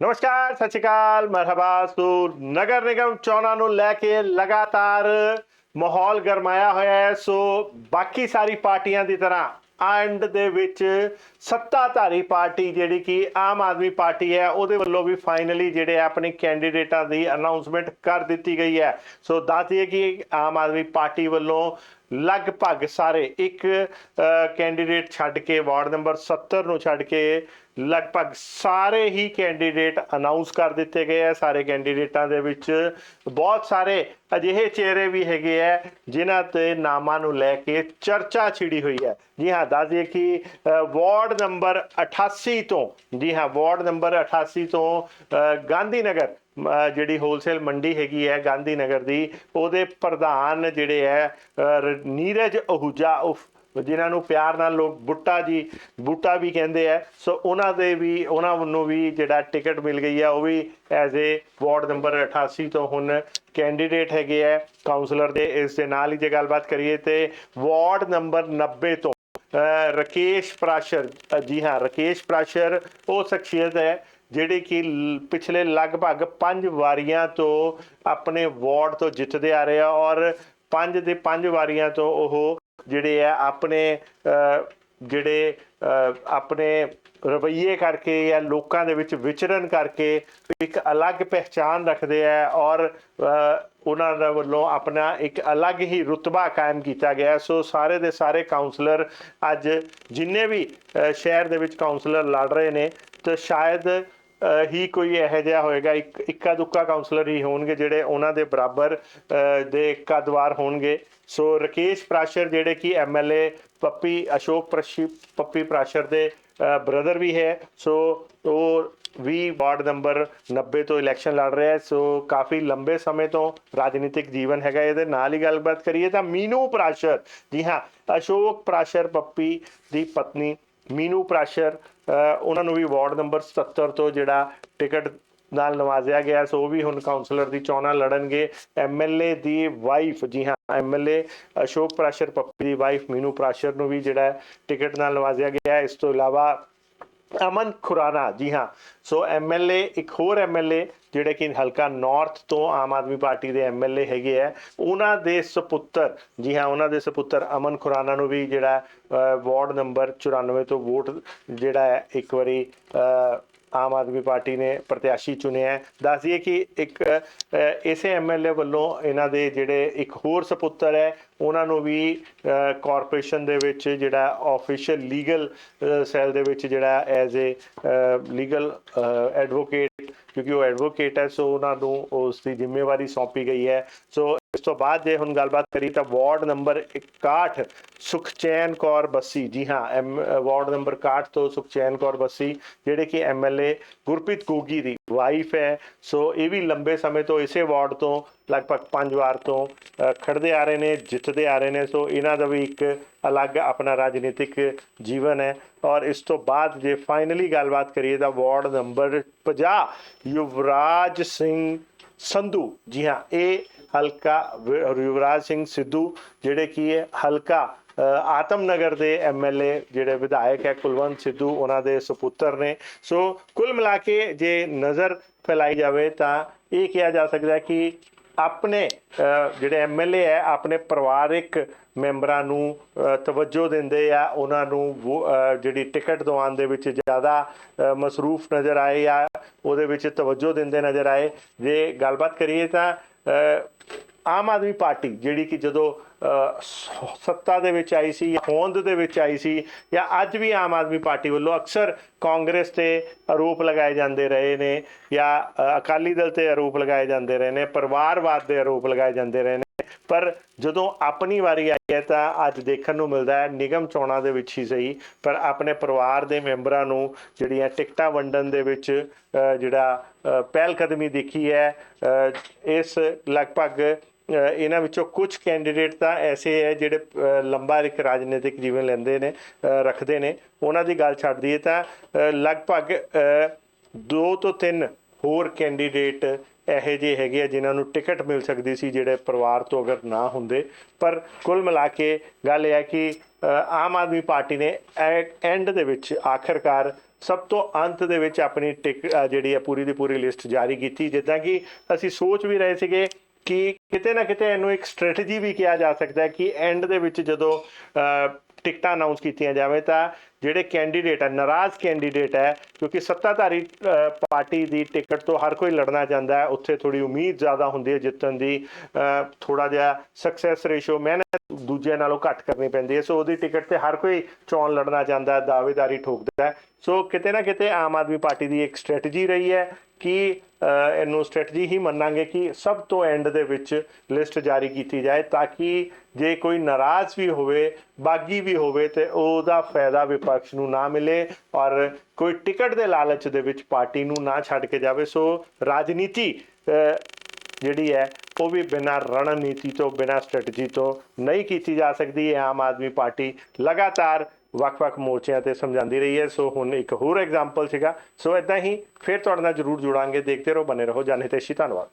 ਨਮਸਕਾਰ, ਸਤਿ ਸ਼੍ਰੀ ਅਕਾਲ, ਮਰਹਬਾ ਸੋ ਨਗਰ ਨਿਗਮ ਚੋਣਾਂ ਨੂੰ ਲੈ ਕੇ ਲਗਾਤਾਰ ਮਾਹੌਲ ਗਰਮਾਇਆ ਹੋਇਆ ਹੈ। ਸੋ ਬਾਕੀ ਸਾਰੀ ਪਾਰਟੀਆਂ ਦੀ ਤਰ੍ਹਾਂ ਐਂਡ ਦੇ ਵਿੱਚ ਸੱਤਾਧਾਰੀ ਪਾਰਟੀ ਜਿਹੜੀ ਕਿ ਆਮ ਆਦਮੀ ਪਾਰਟੀ ਹੈ, ਉਹਦੇ ਵੱਲੋਂ ਵੀ ਫਾਈਨਲੀ ਜਿਹੜੇ ਆਪਣੇ ਕੈਂਡੀਡੇਟਾਂ ਦੀ ਅਨਾਉਂਸਮੈਂਟ ਕਰ ਦਿੱਤੀ ਗਈ ਹੈ। ਸੋ ਦੱਸ ਦਈਏ ਕਿ ਆਮ ਆਦਮੀ ਪਾਰਟੀ ਵੱਲੋਂ ਲਗਭਗ ਸਾਰੇ ਇੱਕ ਕੈਂਡੀਡੇਟ ਛੱਡ ਕੇ, ਵਾਰਡ ਨੰਬਰ 70 ਨੂੰ ਛੱਡ ਕੇ ਲਗਭਗ ਸਾਰੇ ਹੀ ਕੈਂਡੀਡੇਟ ਅਨਾਉਂਸ ਕਰ ਦਿੱਤੇ ਗਏ ਆ। ਸਾਰੇ ਕੈਂਡੀਡੇਟਾਂ ਦੇ ਵਿੱਚ ਬਹੁਤ ਸਾਰੇ ਅਜਿਹੇ ਚਿਹਰੇ ਵੀ ਹੈਗੇ ਆ, ਜਿਨ੍ਹਾਂ ਤੇ ਨਾਮਾਂ ਨੂੰ ਲੈ ਕੇ ਚਰਚਾ ਛਿੜੀ ਹੋਈ ਹੈ। ਜੀ ਹਾਂ, ਦੱਸ ਦਈਏ ਕਿ ਵਾਰਡ ਨੰਬਰ 88 ਤੋਂ, ਜੀ ਹਾਂ, ਵਾਰਡ ਨੰਬਰ 88 ਤੋਂ ਗਾਂਧੀ ਨਗਰ ਜਿਹੜੀ ਹੋਲਸੇਲ ਮੰਡੀ ਹੈਗੀ ਹੈ ਗਾਂਧੀ ਨਗਰ ਦੀ ਉਹਦੇ ਪ੍ਰਧਾਨ ਜਿਹੜੇ ਹੈ ਰ- ਨੀਰਜ ਅਹੂਜਾ ਉਫ ਜਿਨ੍ਹਾਂ ਨੂੰ ਪਿਆਰ ਨਾਲ ਲੋਕ ਬੁੱਟਾ ਜੀ ਬੁੱਟਾ ਵੀ ਕਹਿੰਦੇ ਆ ਸੋ ਉਹਨਾਂ ਦੇ ਵੀ ਉਹਨਾਂ ਨੂੰ ਵੀ ਜਿਹੜਾ ਟਿਕਟ ਮਿਲ ਗਈ ਆ ਉਹ ਵੀ ਐਜ਼ ਏ ਵਾਰਡ ਨੰਬਰ 88 ਤੋਂ ਹੁਣ ਕੈਂਡੀਡੇਟ ਹੈਗੇ ਆ ਕਾਉਂਸਲਰ ਦੇ ਇਸ ਦੇ ਨਾਲ ਹੀ ਜੇ ਗੱਲਬਾਤ ਕਰੀਏ ਤੇ ਵਾਰਡ ਨੰਬਰ 90 ਤੋਂ ਅ, ਰਕੇਸ਼ ਪ੍ਰਾਸ਼ਰ ਜੀ ਹਾਂ ਰਕੇਸ਼ ਪ੍ਰਾਸ਼ਰ ਉਹ ਸ਼ਖਸੀਅਤ ਹੈ ਜਿਹੜੇ ਕਿ ਲ- ਪਿਛਲੇ ਲਗਭਗ 5 ਵਾਰੀਆਂ ਤੋਂ ਆਪਣੇ ਵਾਰਡ ਤੋਂ ਜਿੱਤਦੇ ਆ ਰਹੇ ਆ ਔਰ ਪੰਜ ਦੇ ਪੰਜ ਵਾਰੀਆਂ ਤੋਂ ਉਹ ਜਿਹੜੇ ਆ ਆਪਣੇ ਜਿਹੜੇ ਆਪਣੇ ਰਵੱਈਏ ਕਰਕੇ ਜਾਂ ਲੋਕਾਂ ਦੇ ਵਿੱਚ ਵਿਚਰਨ ਕਰਕੇ ਇੱਕ ਅਲੱਗ ਪਹਿਚਾਨ ਰੱਖਦੇ ਆ ਔਰ ਉਹਨਾਂ ਦੇ ਵੱਲੋਂ ਆਪਣਾ ਇੱਕ ਅਲੱਗ ਹੀ ਰੁਤਬਾ ਕਾਇਮ ਕੀਤਾ ਗਿਆ। ਸੋ ਸਾਰੇ ਦੇ ਸਾਰੇ ਕਾਉਂਸਲਰ ਅੱਜ ਜਿੰਨੇ ਵੀ ਸ਼ਹਿਰ ਦੇ ਵਿੱਚ ਕਾਉਂਸਲਰ ਲੜ ਰਹੇ ਨੇ, ਤੇ ਸ਼ਾਇਦ ਹੀ ਕੋਈ ਇਹੋ ਜਿਹਾ ਹੋਏਗਾ ਇੱਕ ਇੱਕਾ ਦੁੱਕਾ ਕਾਉਂਸਲਰ ਹੀ ਹੋਣਗੇ ਜਿਹੜੇ ਉਹਨਾਂ ਦੇ ਬਰਾਬਰ ਅ, ਦੇ ਕਦਵਾਰ ਹੋਣਗੇ। ਸੋ ਰਕੇਸ਼ ਪ੍ਰਾਸ਼ਰ ਜਿਹੜੇ ਕਿ ਐਮਐਲਏ ਪੱਪੀ ਅਸ਼ੋਕ ਪ੍ਰਸ਼ੀ ਪੱਪੀ ਪ੍ਰਾਸ਼ਰ ਦੇ ਬ੍ਰਦਰ ਵੀ ਹੈ। ਸੋ ਉਹ ਵੀ ਵਾਰਡ ਨੰਬਰ 90 ਤੋਂ ਇਲੈਕਸ਼ਨ ਲੜ ਰਿਹਾ ਹੈ। ਸੋ ਕਾਫੀ ਲੰਬੇ ਸਮੇਂ ਤੋਂ ਰਾਜਨੀਤਿਕ ਜੀਵਨ ਹੈਗਾ ਇਹਦੇ। ਨਾਲ ਹੀ ਗੱਲਬਾਤ ਕਰੀਏ ਤਾਂ ਮੀਨੂ ਪ੍ਰਾਸ਼ਰ। ਜੀ ਹਾਂ ਅਸ਼ੋਕ ਪ੍ਰਾਸ਼ਰ ਪੱਪੀ ਦੀ ਪਤਨੀ ਮੀਨੂ ਪ੍ਰਾਸ਼ਰ ਉਹਨਾਂ ਨੂੰ ਵੀ ਵਾਰਡ ਨੰਬਰ 77 ਤੋਂ ਜਿਹੜਾ ਟਿਕਟ ਨਾਲ ਨਵਾਜ਼ਿਆ ਗਿਆ ਸੋ ਉਹ ਵੀ ਹੁਣ ਕਾਉਂਸਲਰ ਦੀ ਚੋਣਾਂ ਲੜਨਗੇ। ਐਮਐਲਏ ਦੀ ਵਾਈਫ ਜੀ ਹਾਂ ਐਮਐਲਏ ਅਸ਼ੋਕ ਪ੍ਰਾਸ਼ਰ, ਪੱਪੀ ਦੀ ਵਾਈਫ ਮੀਨੂ ਪ੍ਰਾਸ਼ਰ ਨੂੰ ਵੀ ਜਿਹੜਾ ਟਿਕਟ ਨਾਲ ਨਵਾਜ਼ਿਆ ਗਿਆ ਇਸ ਤੋਂ ਇਲਾਵਾ ਅਮਨ ਖੁਰਾਨਾ। ਜੀ ਹਾਂ। ਸੋ ਐਮਐਲਏ ਇੱਕ ਹੋਰ ਐਮਐਲਏ ਜਿਹੜੇ ਕਿ ਹਲਕਾ ਨਾਰਥ ਤੋਂ ਆਮ ਆਦਮੀ ਪਾਰਟੀ ਦੇ ਐਮਐਲਏ ਹੈਗੇ ਆ, ਉਹਨਾਂ ਦੇ ਸੁਪੁੱਤਰ, ਜੀ ਹਾਂ, ਉਹਨਾਂ ਦੇ ਸੁਪੁੱਤਰ ਅਮਨ ਖੁਰਾਨਾ ਨੂੰ ਵੀ ਜਿਹੜਾ ਵਾਰਡ ਨੰਬਰ 94 ਤੋਂ ਵੋਟ ਜਿਹੜਾ ਹੈ, ਇੱਕ ਵਾਰੀ ਆਮ ਆਦਮੀ ਪਾਰਟੀ ਨੇ ਪ੍ਰਤਿਆਸ਼ੀ ਚੁਣਿਆ ਹੈ। ਦੱਸ ਦਈਏ ਕਿ ਇੱਕ ਅ, ਇਸੇ ਐਮਐਲਏ ਵੱਲੋਂ ਇਹਨਾਂ ਦੇ ਜਿਹੜੇ ਇੱਕ ਹੋਰ ਸੁਪੁੱਤਰ ਹੈ ਉਹਨਾਂ ਨੂੰ ਵੀ ਅ, ਕਾਰਪੋਰੇਸ਼ਨ ਦੇ ਵਿੱਚ ਜਿਹੜਾ ਆਫੀਸ਼ੀਅਲ ਲੀਗਲ ਸੈੱਲ ਦੇ ਵਿੱਚ ਜਿਹੜਾ ਐਜ਼ ਏ ਲੀਗਲ ਐਡਵੋਕੇਟ ਕਿਉਂਕਿ ਉਹ ਐਡਵੋਕੇਟ ਹੈ ਸੋ ਉਹਨਾਂ ਨੂੰ ਉਸ ਦੀ ਜ਼ਿੰਮੇਵਾਰੀ ਸੌਂਪੀ ਗਈ ਹੈ। ਸੋ ਇਸ ਤੋਂ ਬਾਅਦ ਜੇ ਹੁਣ ਗੱਲਬਾਤ ਕਰੀ ਤਾਂ ਵਾਰਡ ਨੰਬਰ 61 ਸੁਖਚੈਨ ਕੌਰ ਬੱਸੀ। ਜੀ ਹਾਂ ਐਮ ਵਾਰਡ ਨੰਬਰ 61 ਤੋਂ ਸੁਖਚੈਨ ਕੌਰ ਬੱਸੀ ਜਿਹੜੇ ਕਿ ਐਮਐਲਏ ਗੁਰਪ੍ਰੀਤ ਗੋਗੀ ਦੀ ਵਾਈਫ ਹੈ। ਸੋ ਇਹ ਵੀ ਲੰਬੇ ਸਮੇਂ ਤੋਂ ਇਸੇ ਵਾਰਡ ਤੋਂ ਲਗਭਗ ਪੰਜ ਵਾਰ ਤੋਂ ਅ, ਖੜਦੇ ਆ ਰਹੇ ਨੇ ਜਿੱਤਦੇ ਆ ਰਹੇ ਨੇ। ਸੋ ਇਹਨਾਂ ਦਾ ਵੀ ਇੱਕ ਅਲੱਗ ਆਪਣਾ ਰਾਜਨੀਤਿਕ ਜੀਵਨ ਹੈ। ਔਰ ਇਸ ਤੋਂ ਬਾਅਦ ਜੇ ਫਾਈਨਲੀ ਗੱਲਬਾਤ ਕਰੀਏ ਤਾਂ ਵਾਰਡ ਨੰਬਰ 50 ਯੁਵਰਾਜ ਸਿੰਘ ਸੰਧੂ। ਜੀ ਹਾਂ ਇਹ ਹਲਕਾ ਯੁਵਰਾਜ ਸਿੰਘ ਸਿੱਧੂ ਜਿਹੜੇ ਕੀ ਹੈ ਹਲਕਾ ਅ, ਆਤਮਨਗਰ ਦੇ ਐਮਐਲਏ ਜਿਹੜੇ ਵਿਧਾਇਕ ਹੈ ਕੁਲਵੰਤ ਸਿੱਧੂ ਉਹਨਾਂ ਦੇ ਸੁਪੁੱਤਰ ਨੇ। ਸੋ ਕੁੱਲ ਮਿਲਾ ਕੇ ਜੇ ਨਜ਼ਰ ਫੈਲਾਈ ਜਾਵੇ ਤਾਂ ਇਹ ਕਿਹਾ ਜਾ ਸਕਦਾ ਕਿ ਆਪਣੇ ਅ, ਜਿਹੜੇ ਐਮਐਲਏ ਹੈ ਆਪਣੇ ਪਰਿਵਾਰਿਕ ਮੈਂਬਰਾਂ ਨੂੰ ਤਵੱਜੋ ਦਿੰਦੇ ਆ ਉਹਨਾਂ ਨੂੰ ਜਿਹੜੀ ਟਿਕਟ ਦਿਵਾਉਣ ਦੇ ਵਿੱਚ ਜ਼ਿਆਦਾ ਮਸਰੂਫ ਨਜ਼ਰ ਆਏ ਜਾਂ ਉਹਦੇ ਵਿੱਚ ਤਵੱਜੋ ਦਿੰਦੇ ਨਜ਼ਰ ਆਏ। ਜੇ ਗੱਲਬਾਤ ਕਰੀਏ ਤਾਂ ਆਮ ਆਦਮੀ ਪਾਰਟੀ ਜਿਹੜੀ ਕਿ ਜਦੋਂ ਸੱਤਾ ਦੇ ਵਿੱਚ ਆਈ ਸੀ ਹੋਂਦ ਦੇ ਵਿੱਚ ਆਈ ਸੀ ਜਾਂ ਅੱਜ ਵੀ ਆਮ ਆਦਮੀ ਪਾਰਟੀ ਵੱਲੋਂ ਅਕਸਰ ਕਾਂਗਰਸ ਤੇ ਆਰੋਪ ਲਗਾਏ ਜਾਂਦੇ ਰਹੇ ਨੇ ਜਾਂ ਅਕਾਲੀ ਦਲ ਤੇ ਆਰੋਪ ਲਗਾਏ ਜਾਂਦੇ ਰਹੇ ਨੇ ਪਰਿਵਾਰਵਾਦ ਦੇ ਆਰੋਪ ਲਗਾਏ ਜਾਂਦੇ ਰਹੇ ਨੇ। ਪਰ ਜਦੋਂ ਆਪਣੀ ਵਾਰੀ ਆਈ ਹੈ ਤਾਂ ਅੱਜ ਦੇਖਣ ਨੂੰ ਮਿਲਦਾ ਹੈ ਨਿਗਮ ਚੋਣਾਂ ਦੇ ਵਿੱਚ ਹੀ ਸਹੀ ਪਰ ਆਪਣੇ ਪਰਿਵਾਰ ਦੇ ਮੈਂਬਰਾਂ ਨੂੰ ਜਿਹੜੀਆਂ ਟਿਕਟਾਂ ਵੰਡਣ ਦੇ ਵਿੱਚ ਜਿਹੜਾ ਅ, ਪਹਿਲ ਕਦਮੀ ਦੇਖੀ ਹੈ ਇਸ ਲਗਭਗ ਇਹਨਾਂ ਵਿੱਚੋਂ ਕੁਝ ਕੈਂਡੀਡੇਟ ਤਾਂ ਐਸੇ ਹੈ ਜਿਹੜੇ ਅ, ਲੰਬਾ ਇੱਕ ਰਾਜਨੀਤਿਕ ਜੀਵਨ ਲੈਂਦੇ ਨੇ ਰੱਖਦੇ ਨੇ। ਉਹਨਾਂ ਦੀ ਗੱਲ ਛੱਡ ਦਈਏ ਤਾਂ ਲਗਭਗ ਅ, ਦੋ ਤੋਂ ਤਿੰਨ ਹੋਰ ਕੈਂਡੀਡੇਟ ਇਹੋ ਜਿਹੇ ਹੈਗੇ ਆ ਜਿਨ੍ਹਾਂ ਨੂੰ ਟਿਕਟ ਮਿਲ ਸਕਦੀ ਸੀ ਜਿਹੜੇ ਪਰਿਵਾਰ ਤੋਂ ਅਗਰ ਨਾ ਹੁੰਦੇ। ਪਰ ਕੁੱਲ ਮਿਲਾ ਕੇ ਗੱਲ ਇਹ ਹੈ ਕਿ ਆਮ ਆਦਮੀ ਪਾਰਟੀ ਨੇ ਐਂਡ ਦੇ ਵਿੱਚ ਆਖਰਕਾਰ ਸਭ ਤੋਂ ਅੰਤ ਦੇ ਵਿੱਚ ਆਪਣੀ ਟਿਕ ਜਿਹੜੀ ਹੈ ਪੂਰੀ ਦੀ ਪੂਰੀ ਲਿਸਟ ਜਾਰੀ ਕੀਤੀ। ਜਿੱਦਾਂ ਕਿ ਅਸੀਂ ਸੋਚ ਵੀ ਰਹੇ ਸੀਗੇ ਕਿ ਕਿਤੇ ਨਾ ਕਿਤੇ ਇਹਨੂੰ ਇੱਕ ਸਟ੍ਰੈਟਜੀ ਵੀ ਕਿਹਾ ਜਾ ਸਕਦਾ ਹੈ ਕਿ ਐਂਡ ਦੇ ਵਿੱਚ ਜਦੋਂ ਅ, ਟਿਕਟਾਂ ਅਨਾਉਂਸ ਕੀਤੀਆਂ ਜਾਵੇ ਤਾਂ ਜਿਹੜੇ ਕੈਂਡੀਡੇਟ ਹੈ, ਨਾਰਾਜ਼ ਕੈਂਡੀਡੇਟ ਹੈ, ਕਿਉਂਕਿ ਸੱਤਾਧਾਰੀ ਪਾਰਟੀ ਦੀ ਟਿਕਟ ਤੋਂ ਹਰ ਕੋਈ ਲੜਨਾ ਚਾਹੁੰਦਾ ਹੈ, ਉੱਥੇ ਥੋੜੀ ਉਮੀਦ ਜ਼ਿਆਦਾ ਹੁੰਦੀ ਹੈ ਜਿੱਤਣ ਦੀ ਥੋੜਾ ਜਿਹਾ ਸਕਸੈਸ ਰੇਸ਼ੋ ਮਿਹਨਤ ਦੂਜਿਆਂ ਨਾਲੋਂ ਘੱਟ ਕਰਨੀ ਪੈਂਦੀ ਹੈ, ਸੋ ਉਹਦੀ ਟਿਕਟ ਤੇ ਹਰ ਕੋਈ ਚੋਣ ਲੜਨਾ ਚਾਹੁੰਦਾ ਹੈ, ਦਾਅਵੇਦਾਰੀ ਠੋਕਦਾ ਹੈ, ਸੋ ਕਿਤੇ ਨਾ ਕਿਤੇ ਆਮ ਆਦਮੀ ਪਾਰਟੀ ਦੀ ਇੱਕ ਸਟ੍ਰੈਟਜੀ ਰਹੀ ਹੈ ਕਿ ਇਹਨੂੰ ਸਟ੍ਰੈਟਜੀ ਹੀ ਮੰਨਾਂਗੇ ਕਿ ਸਭ ਤੋਂ ਐਂਡ ਦੇ ਵਿੱਚ ਲਿਸਟ ਜਾਰੀ ਕੀਤੀ ਜਾਏ ਤਾਂ ਕਿ ਜੇ ਕੋਈ ਨਾਰਾਜ਼ ਵੀ ਹੋਵੇ, ਬਾਗੀ ਵੀ ਹੋਵੇ ਤੇ ਉਹਦਾ ਫਾਇਦਾ ਪਕਸ ਨੂੰ ਨਾ ਮਿਲੇ ਔਰ ਕੋਈ ਟਿਕਟ ਦੇ ਲਾਲਚ ਦੇ ਵਿੱਚ ਪਾਰਟੀ ਨੂੰ ਨਾ ਛੱਡ ਕੇ ਜਾਵੇ, ਸੋ ਰਾਜਨੀਤੀ ਜਿਹੜੀ ਹੈ, ਉਹ ਵੀ ਬਿਨਾਂ ਰਣਨੀਤੀ ਤੋਂ, ਬਿਨਾਂ ਸਟ੍ਰੈਟਜੀ ਤੋਂ ਨਹੀਂ ਕੀਤੀ ਜਾ ਸਕਦੀ। ਇਹ ਆਮ ਆਦਮੀ ਪਾਰਟੀ ਲਗਾਤਾਰ ਵੱਖ-ਵੱਖ ਮੋਰਚਿਆਂ ਤੇ ਸਮਝਾਉਂਦੀ ਰਹੀ ਹੈ। ਸੋ ਹੁਣ ਇੱਕ ਹੋਰ ਐਗਜ਼ਾਮਪਲ ਸੀਗਾ। ਸੋ ਇਦਾਂ ਹੀ ਫਿਰ ਤੁਹਾਡੇ ਨਾਲ ਜਰੂਰ ਜੁੜਾਂਗੇ। ਦੇਖਦੇ ਰਹੋ ਬਨੇ ਰਹੋ। ਜਾਣੇ ਤੇ ਧੰਨਵਾਦ।